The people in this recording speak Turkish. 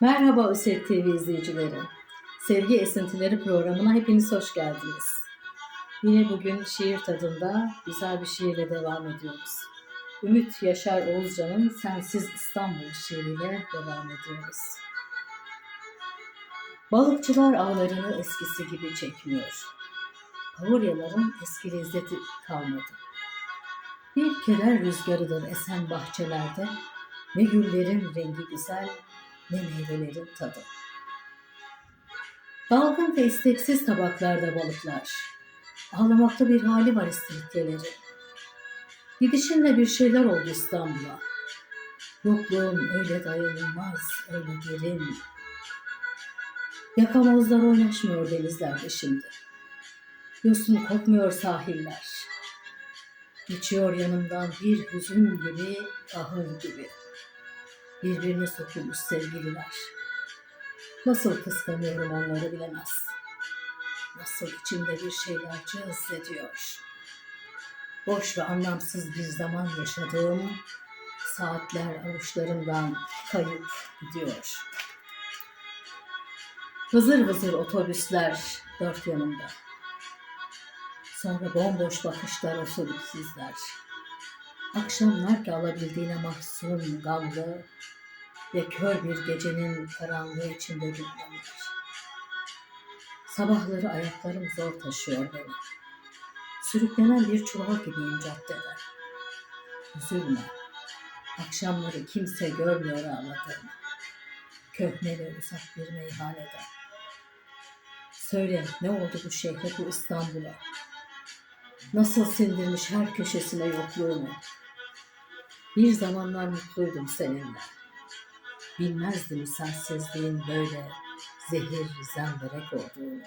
Merhaba Öset TV izleyicileri. Sevgi Esintileri programına hepiniz hoş geldiniz. Yine bugün şiir tadında güzel bir şiirle devam ediyoruz. Ümit Yaşar Oğuzcan'ın Sensiz İstanbul şiiriyle devam ediyoruz. Balıkçılar ağlarını eskisi gibi çekmiyor. Pavuryaların eski lezzeti kalmadı. Bir keder rüzgarıdır esen bahçelerde, ne güllerin rengi güzel, ne meyvelerin tadı. Dalgın ve isteksiz tabaklarda balıklar. Ağlamakta bir hali var istiridyeleri. Gidişinle bir şeyler oldu İstanbul'a. Yokluğun öyle dayanılmaz, öyle derin. Yakamozlar oynaşmıyor denizlerde şimdi. Yosun kopmuyor sahiller. Geçiyor yanımdan bir hüzün gibi, ahır gibi birbirine sokulmuş sevgililer. Nasıl kıskanıyorum onları bilemez. Nasıl içimde bir şeyler cız ediyor. Boş ve anlamsız bir zaman yaşadığım saatler avuçlarımdan kayıp gidiyor. Vızır vızır otobüsler dört yanımda. Sonra bomboş bakışlar o soluksizler. Akşamlar ki alabildiğine mahzun, gamlı ve kör bir gecenin karanlığı içinde gülmeler. Sabahları ayaklarım zor taşıyor beni. Sürüklenen bir çuval gibiyim caddede. Üzülme. Akşamları kimse görmüyor ağladığımı. Köhne ve uzak bir meyhanede. Söyle ne oldu bu şehre, bu İstanbul'a? Nasıl sindirmiş her köşesine yokluğunu. Bir zamanlar mutluydum seninle. Bilmezdim sensizliğin böyle zehir zemberek olduğunu.